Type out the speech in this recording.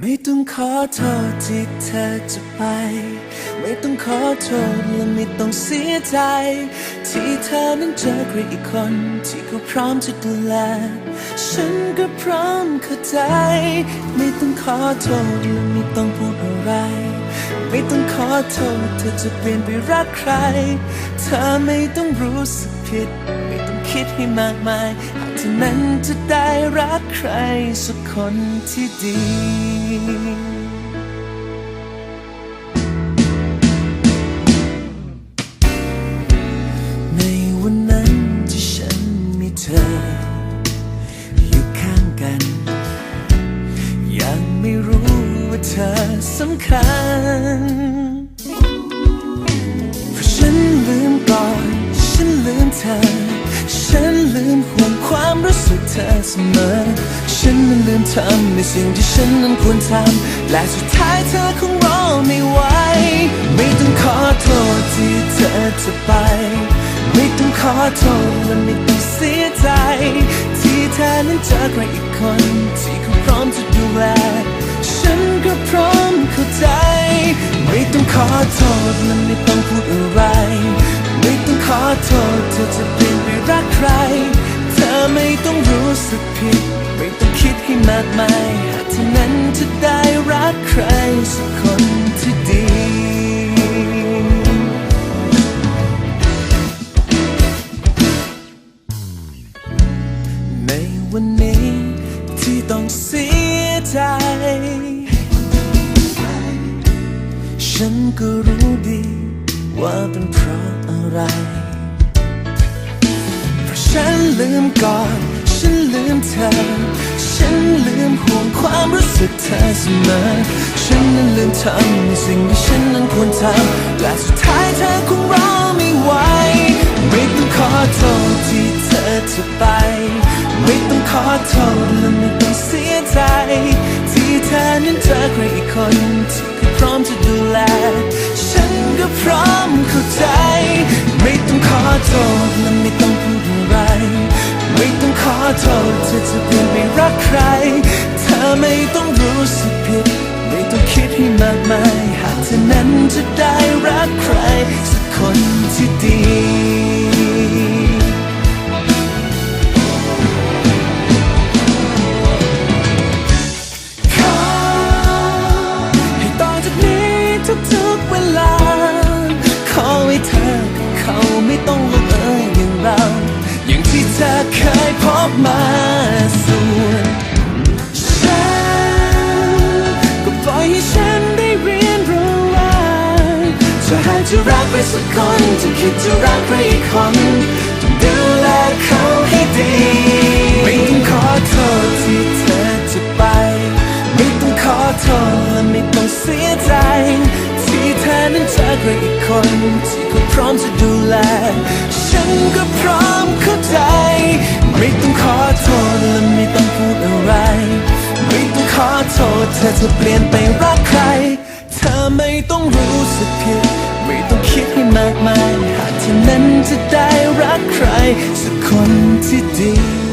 ไม่ต้องขอโทษที่เธอจะไป ไม่ต้องขอโทษและไม่ต้องเสียใจ ที่เธอนั้นเจอใครอีกคน ที่เขาพร้อมจะดูแล ฉันก็พร้อมเข้าใจ ไม่ต้องขอโทษและไม่ต้องพูดอะไร ไม่ต้องขอโทษเธอจะเปลี่ยนไปรักใคร เธอไม่ต้องรู้สึกผิด ไม่ต้องคิดให้มากมาย หากเธอนั้นจะได้รักใครสักคนที่ดี ในวันนั้นที่ฉันมีเธอ อยู่ข้างกัน ยังไม่รู้ว่าเธอสำคัญเพราะฉันลืมก่อน ฉันลืมเธอ ฉันลืมห่วงความรู้สึกเธอเสมอ ฉันนั้นลืมทำในสิ่งที่ฉันนั้นควรทำ และสุดท้ายเธอคงรอไม่ไหว ไม่ต้องขอโทษที่เธอจะไป ไม่ต้องขอโทษและไม่ต้องเสียใจ ที่เธอนั้นเจอใครอีกคน ที่เขาพร้อมจะดูแล ฉันก็พร้อมเข้าใจ ไม่ต้องขอโทษและไม่ต้องพูดอะไร ไม่ต้องขอโทษเธอจะเปลี่ยนไปรักใคร เธอไม่ต้องรู้สึกผิด ไม่ต้องคิดให้มากมายหากเธอนั้นจะได้รักใครสักคนที่ดี ในวันนี้ที่ต้องเสียใจ ฉันก็รู้ดีว่าเป็นเพราะอะไรเพราะฉัน ลืมก่อน ฉันลืมเธอ ฉันลืมห่วงความรู้สึกเธอเสมอ ฉันนั้นลืมทำในสิ่งที่ฉันนั้นควรทำและสุดท้ายเธอคงรอไม่ไหว ไม่ต้องขอโทษที่เธอจะไป ไม่ต้องขอโทษและไม่ต้องเสียใจ ที่เธอนั้นเจอใครอีกคนที่เขาพร้อมจะดูแล ฉันก็พร้อมเข้าใจ โทษเธอจะเปลี่ยนไปรักใคร เธอไม่ต้องรู้สึกผิด ไม่ต้องคิดให้มากมาย หากเธอนั้นจะได้รักใคร สักคนที่ดี มาส่ฉันก็ปล่อยให้ฉันได้เรียนรู้ว่าจะหากจะรักไปสักคนจะคิดจะรักใครอีกคนต้องดูแลเขาให้ดีไม่ต้องขอโทษที่เธอจะไป ไม่ต้องขอโทษและไม่ต้องเสียใจที่เธอนั้นเจอใครอีกคนที่เขาพร้อมจะดูแล ฉันก็พร้อมเข้ อจะเปลี่ยนไปรักใคร เธอไม่ต้องรู้สึกผิด ไม่ต้องคิดให้มากมาย หากเธอนั้นจะได้รักใคร สักคนที่ดี